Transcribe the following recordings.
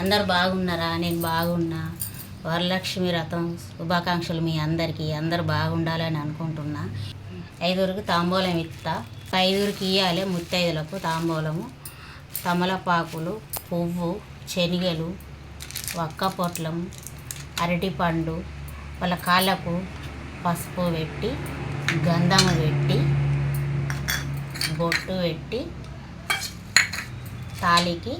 అందరు బాగున్నారా? నేను బాగున్నా. వరలక్ష్మి రథం శుభాకాంక్షలు మీ అందరికీ. అందరు బాగుండాలని అనుకుంటున్నా. ఐదుగురికి తాంబూలం ఇస్తా. ఐదుగురికి ఇవ్వాలి ముత్తైదులకు తాంబూలము. తమలపాకులు పువ్వు శనిగలు వక్క పొట్లం అరటిపండు వాళ్ళ కాళ్ళకు పసుపు పెట్టి గంధము పెట్టి బొట్టు పెట్టి తాళికి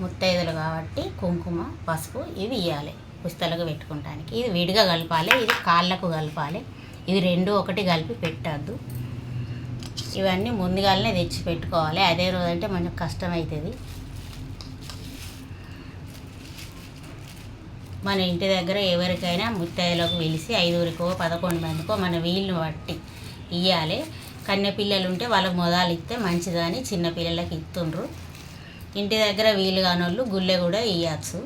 ముత్తైదులు కాబట్టి కుంకుమ పసుపు ఇవి ఇవ్వాలి పుస్తలకు పెట్టుకోవటానికి ఇది విడిగా కలపాలి ఇది కాళ్ళకు కలపాలి. ఇవి రెండు ఒకటి కలిపి పెట్టద్దు. ఇవన్నీ ముందుగానే తెచ్చి పెట్టుకోవాలి. అదే రోజు అంటే కొంచెం కష్టం అవుతుంది మన ఇంటి దగ్గర ఎవరికైనా ముత్తైదులకు వెలిసి ఐదుగురికో పదకొండు మందికో మన వీలుని బట్టి ఇవ్వాలి కన్య పిల్లలు ఉంటే వాళ్ళకి మొదలు ఇస్తే మంచిదని చిన్న పిల్లలకి ఇస్తుండ్రు ఇంటి దగ్గర వీలు కాని వాళ్ళు గుళ్ళె కూడా ఇవ్వచ్చు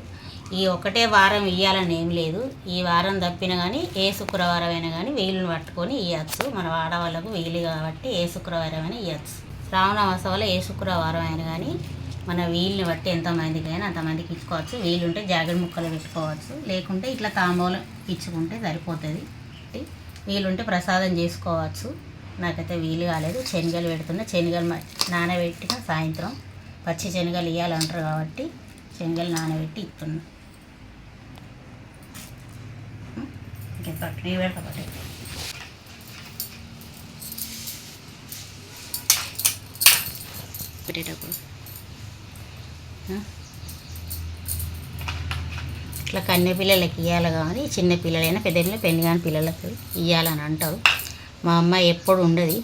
ఈ ఒకటే వారం ఇవ్వాలని ఏం లేదు. ఈ వారం తప్పిన కానీ ఏ శుక్రవారం అయినా కానీ వీలుని పట్టుకొని ఇవ్వచ్చు మన ఆడవాళ్ళకు వీలు కాబట్టి ఏ శుక్రవారం అయినా ఇవ్వచ్చు శ్రావణ వల్ల ఏ శుక్రవారం అయినా కానీ మన వీలుని బట్టి ఎంతమందికి అయినా అంతమందికి ఇచ్చుకోవచ్చు. వీలుంటే జాకెట్ ముక్కలు పెట్టుకోవచ్చు. లేకుంటే ఇట్లా తాంబూలం ఇచ్చుకుంటే సరిపోతుంది. వీలుంటే ప్రసాదం చేసుకోవచ్చు. నాకైతే వీలు కాలేదు. శనగలు పెడుతున్నా. శనగలు నానబెట్టిన సాయంత్రం పచ్చి శనగలు ఇవ్వాలంటారు కాబట్టి శనగలు నానబెట్టి ఇస్తున్నా ఇంకా పట్టు నీ పెడతా పట్టు. పెట్టేటప్పుడు? ఇట్లా కన్య పిల్లలకి ఇవ్వాలి కానీ చిన్న పిల్లలైనా పెద్ద పిల్లలు పెళ్ళి కాని పిల్లలకు ఇవ్వాలని అంటారు. మా అమ్మ ఎప్పుడు ఉండదు.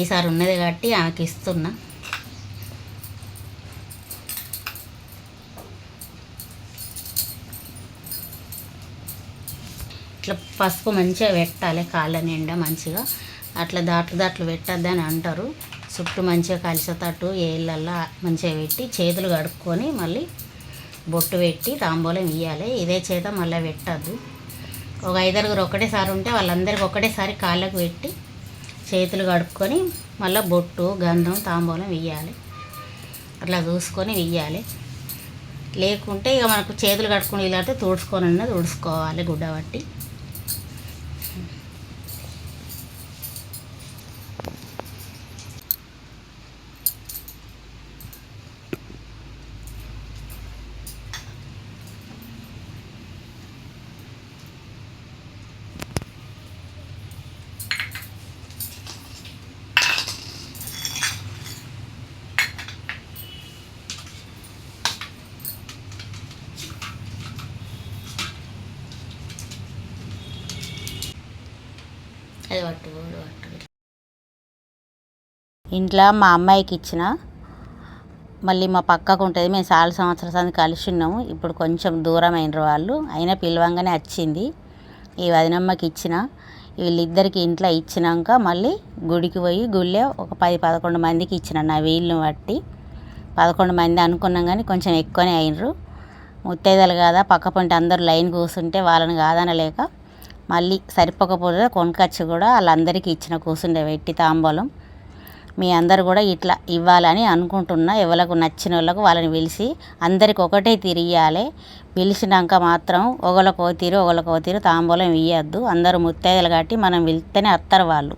ఈసారి ఉన్నది కాబట్టి ఆమెకి ఇస్తున్నా. ఇట్లా పసుపు మంచిగా పెట్టాలి కాళ్ళ నిండా మంచిగా. అట్లా దాట్లు దాట్లు పెట్టద్దని అంటారు. చుట్టూ మంచిగా కలిసేటట్టు ఏళ్ళల్లో మంచిగా పెట్టి చేతులు కడుక్కొని మళ్ళీ బొట్టు పెట్టి తాంబూలం ఇవ్వాలి ఇదే చేత మళ్ళీ పెట్టద్దు. ఒక ఐదారుగురు ఒకటేసారి ఉంటే వాళ్ళందరికీ ఒకటేసారి కాళ్ళకు పెట్టి చేతులు కడుక్కొని మళ్ళీ బొట్టు గంధం తాంబూలం ఇవ్వాలి అట్లా చూసుకొని ఇవ్వాలి లేకుంటే ఇక మనకు చేతులు కట్టుకుని ఇలాంటి తుడుచుకొని తుడుచుకోవాలి గుడ్డ పట్టి అది పట్టు పట్టు. ఇంట్లో మా అమ్మాయికి ఇచ్చిన మళ్ళీ మా పక్కకు ఉంటుంది మేము చాలా సంవత్సరాల సంది కలిసి ఉన్నాము. ఇప్పుడు కొంచెం దూరం అయినరు వాళ్ళు అయినా పిలవంగానే వచ్చింది. ఈ వదినమ్మకి ఇచ్చిన వీళ్ళిద్దరికి ఇంట్లో ఇచ్చినాక మళ్ళీ గుడికి పోయి గుళ్ళే ఒక పది పదకొండు మందికి ఇచ్చిన నా వీళ్ళని బట్టి. పదకొండు మంది అనుకున్నాం కానీ కొంచెం ఎక్కువనే అయినరు. ముత్తైదలు కదా పక్క పంట అందరూ లైన్ కూర్చుంటే వాళ్ళని కాదనలేక మళ్ళీ సరిపోకపోతే కొనుకొచ్చి కూడా వాళ్ళందరికీ ఇచ్చిన కూర్చుండే పెట్టి తాంబూలం. మీ అందరు కూడా ఇట్లా ఇవ్వాలని అనుకుంటున్నా. ఎవరికి నచ్చిన వాళ్ళకు వాళ్ళని పిలిచి అందరికి ఒకటే తిరియాలి పిలిచినాక మాత్రం ఒకళ్ళకో తీరు ఒకళ్ళకో తీరు తాంబూలం ఇవ్వద్దు అందరూ ముత్తైదులు కట్టి మనం పిలిస్తేనే వస్తారు వాళ్ళు.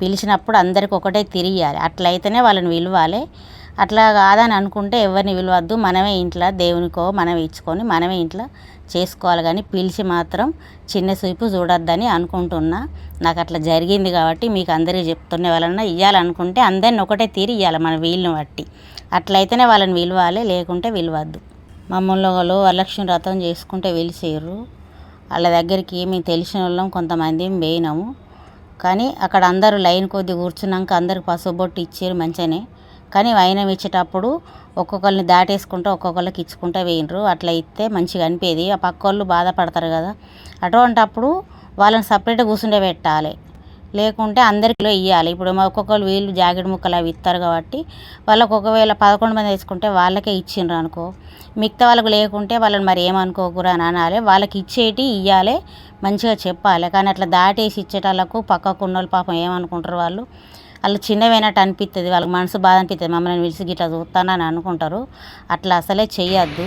పిలిచినప్పుడు అందరికి ఒకటే తిరియాలి అట్లయితేనే వాళ్ళని పిలవాలి. అట్లా కాదని అనుకుంటే ఎవరిని విలువద్దు. మనమే ఇంట్లో దేవునికో మనమే ఇచ్చుకొని మనమే ఇంట్లో చేసుకోవాలి. కానీ పిలిచి మాత్రం చిన్న సూపు చూడొద్దని అనుకుంటున్నా. నాకు అట్లా జరిగింది కాబట్టి మీకు అందరికీ చెప్తున్న. వాళ్ళన్నా ఇవ్వాలనుకుంటే అందరిని ఒకటే తీరి ఇవ్వాలి మన వీలుని బట్టి. అట్లయితేనే వాళ్ళని విలువాలి లేకుంటే విలువద్దు. మమ్మల్ని వాళ్ళు వరలక్ష్మి వ్రతం చేసుకుంటే వెలిసేరు వాళ్ళ దగ్గరికి మేము తెలిసిన వాళ్ళం కొంతమంది పోయినాము కానీ అక్కడ అందరూ లైన్ కొద్ది కూర్చున్నాక అందరికి పసుపు బొట్టు ఇచ్చారు మంచిగానే. కానీ వైనం ఇచ్చేటప్పుడు ఒక్కొక్కరిని దాటేసుకుంటూ ఒక్కొక్కరికి ఇచ్చుకుంటూ వేయినరు అట్లా ఇస్తే మంచిగా అనిపేది. ఆ పక్క వాళ్ళు బాధపడతారు కదా. అటువంటప్పుడు వాళ్ళని సపరేట్గా కూర్చుండే పెట్టాలి. లేకుంటే అందరికిలో ఇవ్వాలి ఇప్పుడు ఒక్కొక్కరు వీళ్ళు జాకెట్ ముక్కలు అవి ఇస్తారు కాబట్టి వాళ్ళకు ఒకవేళ పదకొండు మంది వేసుకుంటే వాళ్ళకే ఇచ్చిండ్రు అనుకో. మిగతా వాళ్ళకు లేకుంటే వాళ్ళని మరి ఏమనుకోకురా అని అనాలి. వాళ్ళకి ఇచ్చేటి ఇవ్వాలి మంచిగా చెప్పాలి. కానీ అట్లా దాటేసి ఇచ్చేటోళ్ళకు పక్కకు ఉన్న వాళ్ళు పాపం ఏమనుకుంటారు వాళ్ళు? వాళ్ళు చిన్నవైనట్టు అనిపిస్తుంది వాళ్ళకి మనసు బాధ అనిపిస్తుంది మమ్మల్ని పిలిచి గిట్లా చూస్తానని అనుకుంటారు. అట్లా అసలే చేయొద్దు